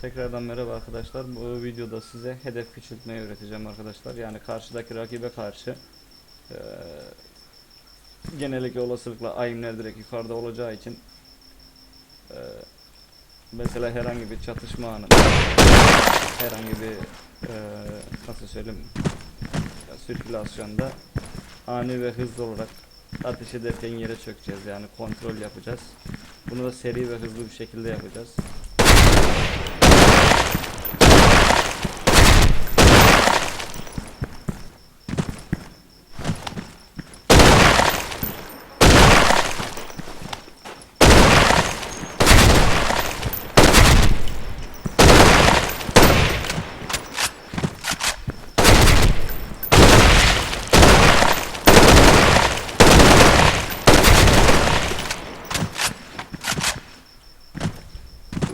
Tekrardan merhaba arkadaşlar. Bu videoda size hedef küçültmeyi öğreteceğim arkadaşlar. Yani karşıdaki rakibe karşı eee genellikle olasılıkla aimler direkt yukarıda olacağı için eee, mesela herhangi bir çatışma anında herhangi bir eee, nasıl söyleyeyim sirkülasyonda ani ve hızlı olarak ateş ederken yere çökeceğiz yani kontrol yapacağız. Bunu da seri ve hızlı bir şekilde yapacağız.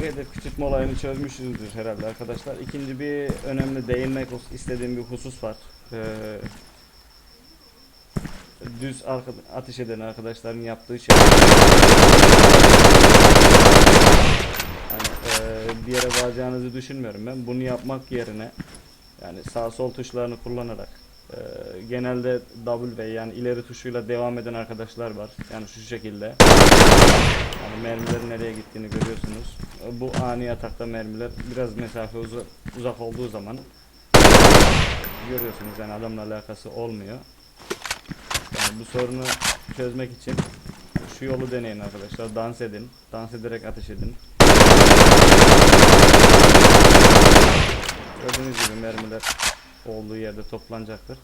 Hedef küçültme olayını çözmüşsünüzdür herhalde arkadaşlar. İkinci bir önemli değinmek istediğim bir husus var. Ee, düz ateş eden arkadaşların yaptığı şey. Hani, e, bir yere varacağınızı düşünmüyorum ben. Bunu yapmak yerine yani sağ sol tuşlarını kullanarak e, genelde W yani ileri tuşuyla devam eden arkadaşlar var. Yani şu şekilde. Mermilerin nereye gittiğini görüyorsunuz. Bu ani atakta mermiler biraz mesafe uza- uzak olduğu zaman görüyorsunuz yani adamla alakası olmuyor. Yani bu sorunu çözmek için şu yolu deneyin arkadaşlar. Dans edin. Dans ederek ateş edin. Gördüğünüz gibi mermiler olduğu yerde toplanacaktır.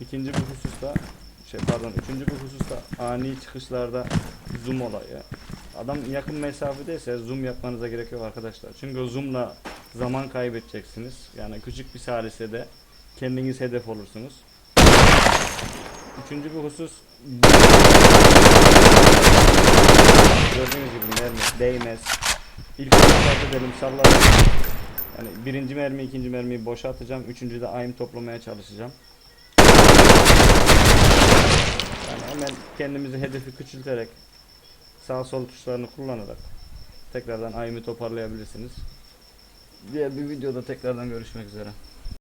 İkinci bir hususta şey pardon üçüncü bir hususta ani çıkışlarda zoom olayı. Adam yakın mesafedeyse zoom yapmanıza gerek yok arkadaşlar. Çünkü zoomla zaman kaybedeceksiniz. Yani küçük bir salisede kendiniz hedef olursunuz. Üçüncü bir husus gördüğünüz gibi mermi değmez. İlk dikkat edelim sallarım. Yani birinci mermi ikinci mermiyi boşa atacağım. Üçüncü de aim toplamaya çalışacağım. Yani hemen kendimizi hedefi küçülterek sağ sol tuşlarını kullanarak tekrardan aim'i toparlayabilirsiniz. Diğer bir videoda tekrardan görüşmek üzere.